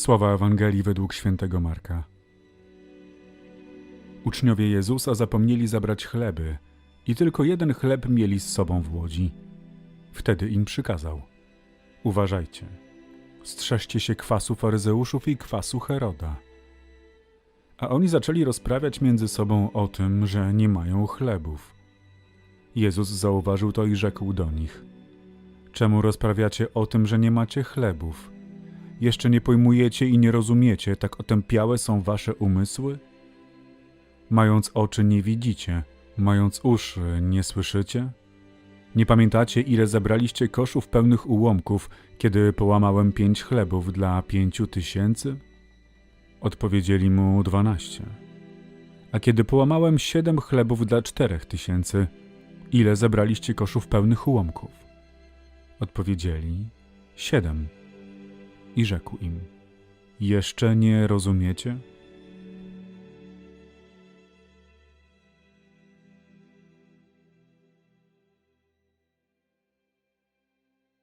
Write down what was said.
Słowa Ewangelii według świętego Marka. Uczniowie Jezusa zapomnieli zabrać chleby i tylko jeden chleb mieli z sobą w łodzi. Wtedy im przykazał: Uważajcie, strzeżcie się kwasu faryzeuszów i kwasu Heroda. A oni zaczęli rozprawiać między sobą o tym, że nie mają chlebów. Jezus zauważył to i rzekł do nich: Czemu rozprawiacie o tym, że nie macie chlebów? Jeszcze nie pojmujecie i nie rozumiecie, tak otępiałe są wasze umysły? Mając oczy nie widzicie, mając uszy nie słyszycie? Nie pamiętacie, ile zebraliście koszów pełnych ułomków, kiedy połamałem pięć chlebów dla pięciu tysięcy? Odpowiedzieli mu dwanaście. A kiedy połamałem siedem chlebów dla czterech tysięcy, ile zebraliście koszów pełnych ułomków? Odpowiedzieli siedem. I rzekł im: Jeszcze nie rozumiecie?